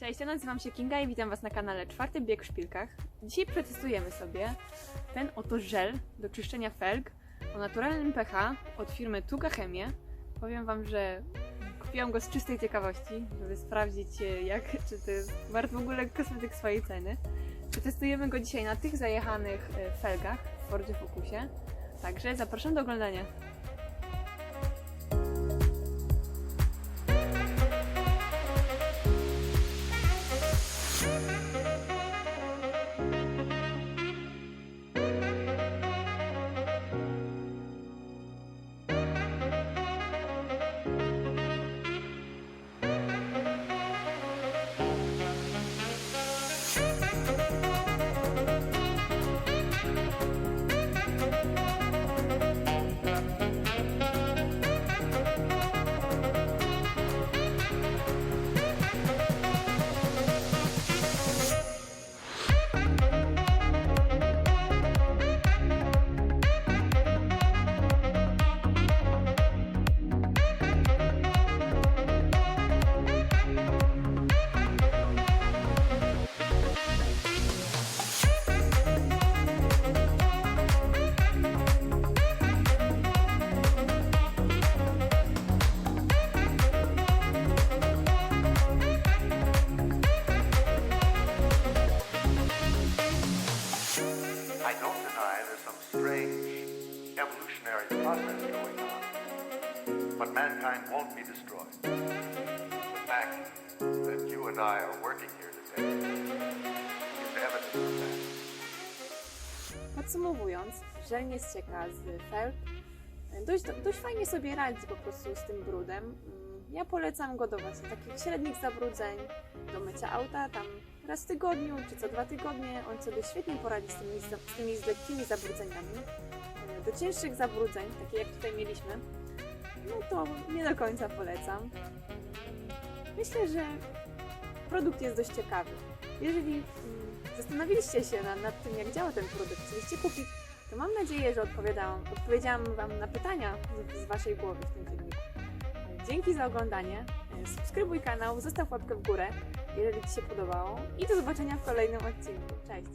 Cześć, ja nazywam się Kinga i witam Was na kanale Czwarty Bieg w Szpilkach. Dzisiaj przetestujemy sobie ten oto żel do czyszczenia felg o naturalnym pH od firmy Tuga Chemie. Powiem Wam, że kupiłam go z czystej ciekawości, żeby sprawdzić e, jak, czy to jest wart w ogóle kosmetyk swojej ceny. Przetestujemy go dzisiaj na tych zajechanych e, felgach w Fordzie Focusie. Także zapraszam do oglądania. Deny there's some strange evolutionary process going on, but mankind won't be destroyed. The fact that you and I are working here today is evidence of that. Podsumowując, żel nie ścieka z felg. Dość, dość fajnie sobie radzi po prostu z tym brudem. Ja polecam go do właśnie takich średnich zabrudzeń, do mycia auta, tam raz w tygodniu czy co dwa tygodnie. On sobie świetnie poradzi z tymi, z tymi z lekkimi zabrudzeniami. Do cięższych zabrudzeń, takie jak tutaj mieliśmy, no to nie do końca polecam. Myślę, że produkt jest dość ciekawy. Jeżeli mm, zastanowiliście się nad, nad tym, jak działa ten produkt, chcieliście kupić, to mam nadzieję, że odpowiadałam, odpowiedziałam Wam na pytania z, z Waszej głowy w tym filmiku. Dzięki za oglądanie. Subskrybuj kanał, zostaw łapkę w górę, jeżeli Ci się podobało i do zobaczenia w kolejnym odcinku. Cześć!